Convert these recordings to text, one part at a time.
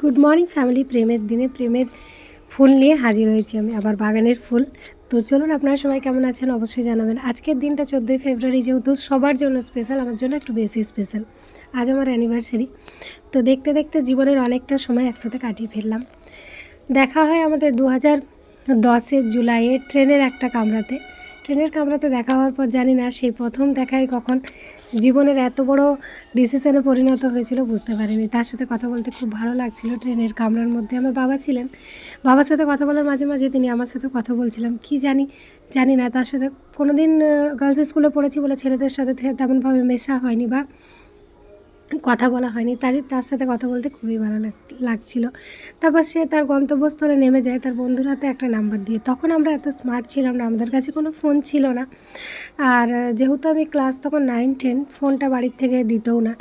Good morning family প্রেমের দিনে প্রেমের ফুল নিয়ে হাজির হয়েছি আমি, আবার বাগানের ফুল। তো চলুন, আপনারা সবাই কেমন আছেন অবশ্যই জানাবেন। আজকের দিনটা চোদ্দোই ফেব্রুয়ারি যেহেতু সবার জন্য স্পেশাল আমার জন্য একটু বেশি স্পেশাল আজ আমার অ্যানিভার্সারি তো দেখতে দেখতে জীবনের অনেকটা সময় একসাথে কাটিয়ে ফেললাম। দেখা হয় আমাদের দু হাজার দশের জুলাইয়ে ট্রেনের একটা কামরাতে। ট্রেনের কামরাতে দেখা হওয়ার পর জানি না সেই প্রথম দেখায় কখন জীবনের এত বড় ডিসিশনে পরিণত হয়েছিল, বুঝতে পারিনি। তার সাথে কথা বলতে খুব ভালো লাগছিল ট্রেনের কামরার মধ্যে। আমার বাবা ছিলেন। বাবার সাথে কথা বলার মাঝে মাঝে তিনি আমার সাথে কথা বলছিলাম কি জানি জানি না। তার সাথে কোনো দিন গার্লস স্কুলে পড়েছি বলে ছেলেদের সাথে তেমনভাবে মেশা হয়নি বা কথা বলা হয়নি। তাই তার সাথে কথা বলতে খুবই ভালো লাগ- লাগছিল। তারপর সে তার গন্তব্যস্থলে নেমে যায়। তার বন্ধুর হাতে একটা নাম্বার দিয়ে। তখন আমরা এত স্মার্ট ছিলাম না। আমাদের কাছে কোনো ফোন ছিল না। আর যেহেতু আমি ক্লাস তখন নাইন টেন ফোনটা বাড়ির থেকে দিতেও না।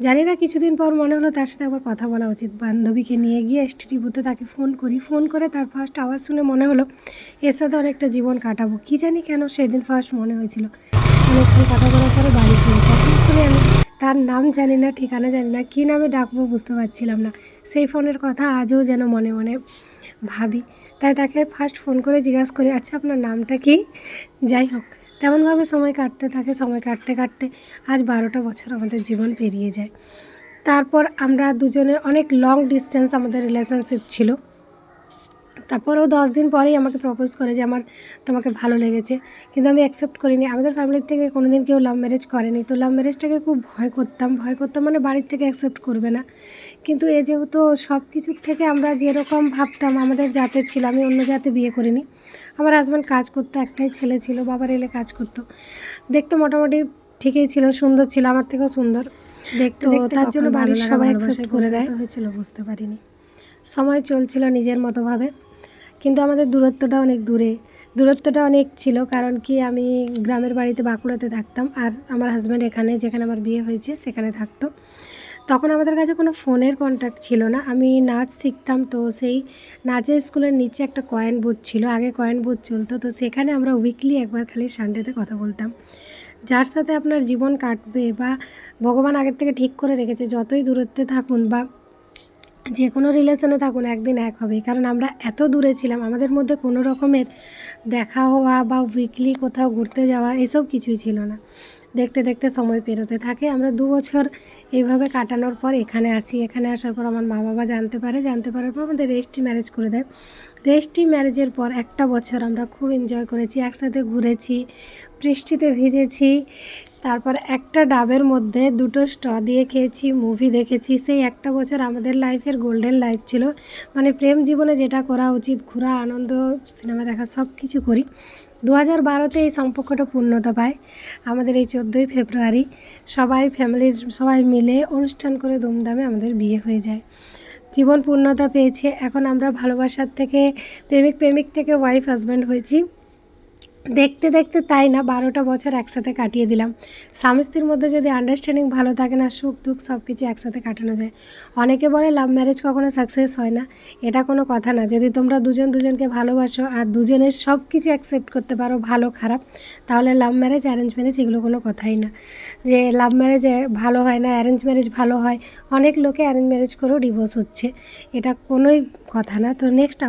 জানি না কিছুদিন পর মনে হলো তার সাথে একবার কথা বলা উচিত। বান্ধবীকে নিয়ে গিয়ে এসটিডি বুথে তাকে ফোন করি। ফোন করে তার ফার্স্ট আওয়াজ শুনে মনে হলো, এর সাথে অনেকটা জীবন কাটাবো। কী জানি কেন সেদিন ফার্স্ট মনে হয়েছিল। অনেকক্ষণ কথা বলার পরে বাড়ি ফিরি। তখন করে আমি তার নাম জানি না, ঠিকানা জানি না, কী নামে ডাকবো বুঝতে পারছিলাম না। সেই ফোনের কথা আজও যেন মনে মনে ভাবি। তাই তাকে ফার্স্ট ফোন করে জিজ্ঞাসা করি আচ্ছা আপনার নামটা কি? যাই হোক, তেমনভাবে সময় কাটতে থাকে, সময় কাটতে কাটতে আজ বারোটা বছর আমাদের জীবন পেরিয়ে যায়। তারপর আমরা দুজনে অনেক লং ডিস্টেন্স আমাদের রিলেশনশিপ ছিল। তারপরেও দশ দিন পরেই আমাকে প্রপোজ করে যে আমার তোমাকে ভালো লেগেছে। কিন্তু আমি অ্যাকসেপ্ট করিনি। আমাদের ফ্যামিলির থেকে কোনো দিন কেউ লাভ ম্যারেজ করেনি। তো লাভ ম্যারেজটাকে খুব ভয় করতাম। ভয় করতাম মানে বাড়ির থেকে অ্যাকসেপ্ট করবে না। কিন্তু এ যেহেতু সব কিছুর থেকে আমরা যেরকম ভাবতাম আমাদের জাতের ছিল আমি অন্য জাতে বিয়ে করিনি। আমার হাজব্যান্ড কাজ করতো একটাই ছেলে ছিল বাবার এলে কাজ করতো। দেখতে মোটামুটি ঠিকই ছিল সুন্দর ছিল আমার থেকেও সুন্দর। দেখতে তার জন্য বাড়ির সবাই অ্যাকসেপ্ট করে নেয়। হয়েছিল বুঝতে পারিনি। সময় চলছিল নিজের মতোভাবে। কিন্তু আমাদের দূরত্বটা অনেক দূরে। দূরত্বটা অনেক ছিল কারণ কি আমি গ্রামের বাড়িতে বাঁকুড়াতে থাকতাম আর আমার হাজব্যান্ড এখানে, যেখানে আমার বিয়ে হয়েছে সেখানে থাকতো। তখন আমাদের কাছে কোনো ফোনের কন্ট্যাক্ট ছিল না। আমি নাচ শিখতাম তো সেই নাচের স্কুলের নিচে একটা কয়েন বুথ ছিল। আগে কয়েন বুথ চলতো তো সেখানে আমরা উইকলি একবার খালি সানডেতে কথা বলতাম। যার সাথে আপনার জীবন কাটবে বা ভগবান আগের থেকে ঠিক করে রেখেছে, যতই দূরত্বে থাকুন বা যে কোনো রিলেশনে থাকুন, একদিন এক হবে কারণ আমরা এত দূরে ছিলাম, আমাদের মধ্যে কোনো রকমের দেখা হওয়া বা উইকলি কোথাও ঘুরতে যাওয়া এসব কিছুই ছিল না। দেখতে দেখতে সময় পেরোতে থাকে। আমরা দু বছর এইভাবে কাটানোর পর এখানে আসি। এখানে আসার পর আমার মা বাবা জানতে পারে। জানতে পারার পর আমাদের রেজিস্ট্রি ম্যারেজ করে দেয়। রেজিস্ট্রি ম্যারেজের পর একটা বছর আমরা খুব এনজয় করেছি, একসাথে ঘুরেছি, বৃষ্টিতে ভিজেছি তারপর একটা ডাবের মধ্যে দুটো স্ট্র দিয়ে খেয়েছি মুভি দেখেছি। সেই একটা বছর আমাদের লাইফের গোল্ডেন লাইফ ছিল। মানে প্রেম জীবনে যেটা করা উচিত, ঘোরা, আনন্দ সিনেমা দেখা সব কিছু করি। দু হাজার বারোতে এই সম্পর্কটা পূর্ণতা পায়। আমাদের এই চোদ্দোই ফেব্রুয়ারি, সবাই ফ্যামিলির সবাই মিলে অনুষ্ঠান করে ধুমধামে আমাদের বিয়ে হয়ে যায়। জীবন পূর্ণতা পেয়েছে। এখন আমরা ভালোবাসার থেকে প্রেমিক প্রেমিক থেকে ওয়াইফ হাজব্যান্ড হয়েছি। দেখতে দেখতে তাই না, বারোটা বছর একসাথে কাটিয়ে দিলাম। স্বামী স্ত্রীর মধ্যে যদি আন্ডারস্ট্যান্ডিং ভালো থাকে না, সুখ দুঃখ সব কিছু একসাথে কাটানো যায়। অনেকে বলে লাভ ম্যারেজ কখনো সাকসেস হয় না। এটা কোনো কথা না। যদি তোমরা দুজন দুজনকে ভালোবাসো আর দুজনের সব কিছু অ্যাকসেপ্ট করতে পারো, ভালো, খারাপ, তাহলে লাভ ম্যারেজ অ্যারেঞ্জ ম্যারেজ এগুলো কোনো কথাই না। যে লাভ ম্যারেজে ভালো হয় না অ্যারেঞ্জ ম্যারেজ ভালো হয়, অনেক লোকে অ্যারেঞ্জ ম্যারেজ করেও ডিভোর্স হচ্ছে। এটা কোনোই কথা না। তো নেক্সট